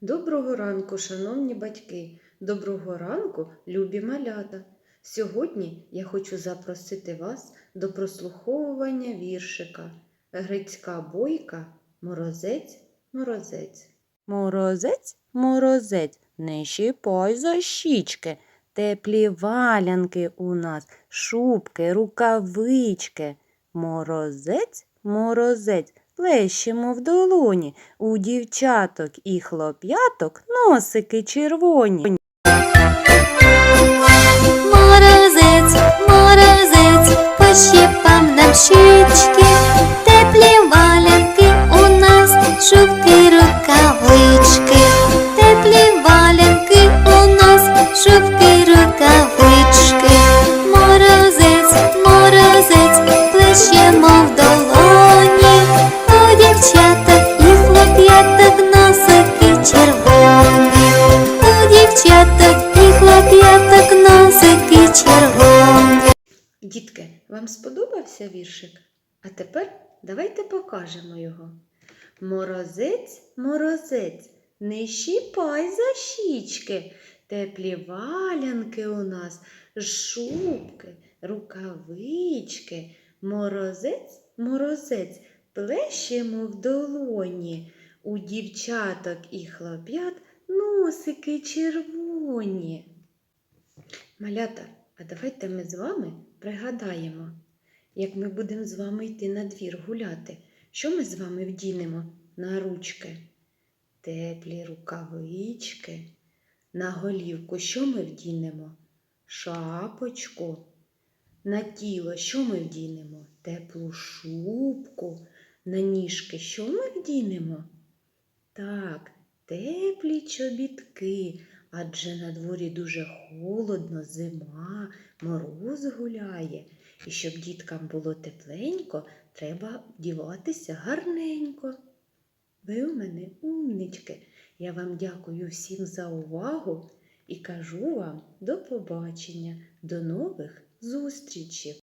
Доброго ранку, шановні батьки, доброго ранку, любі малята. Сьогодні я хочу запросити вас до прослуховування віршика Грицька бойка, морозець, морозець. Морозець, морозець, не щіпай за щічки. Теплі валянки у нас, шубки, рукавички. Морозець, морозець, плещемо в долоні. У дівчаток і хлоп'яток носики червоні. Дівчаток і хлоп'яток носики червоні. Дітки, вам сподобався віршик? А тепер давайте покажемо його. Морозець, морозець, не щіпай за щічки. Теплі валянки у нас, шубки, рукавички. Морозець, морозець, плещемо в долоні. У дівчаток і хлоп'ят носики червоні. Малята, а давайте ми з вами пригадаємо, як ми будемо з вами йти на двір гуляти. Що ми з вами вдінемо на ручки? Теплі рукавички. На голівку що ми вдінемо? Шапочку. На тіло що ми вдінемо? Теплу шубку. На ніжки що ми вдінемо? Так, теплі чобітки, адже на дворі дуже холодно, зима, мороз гуляє. І щоб діткам було тепленько, треба вдіватися гарненько. Ви у мене умнички. Я вам дякую всім за увагу і кажу вам до побачення, до нових зустрічей!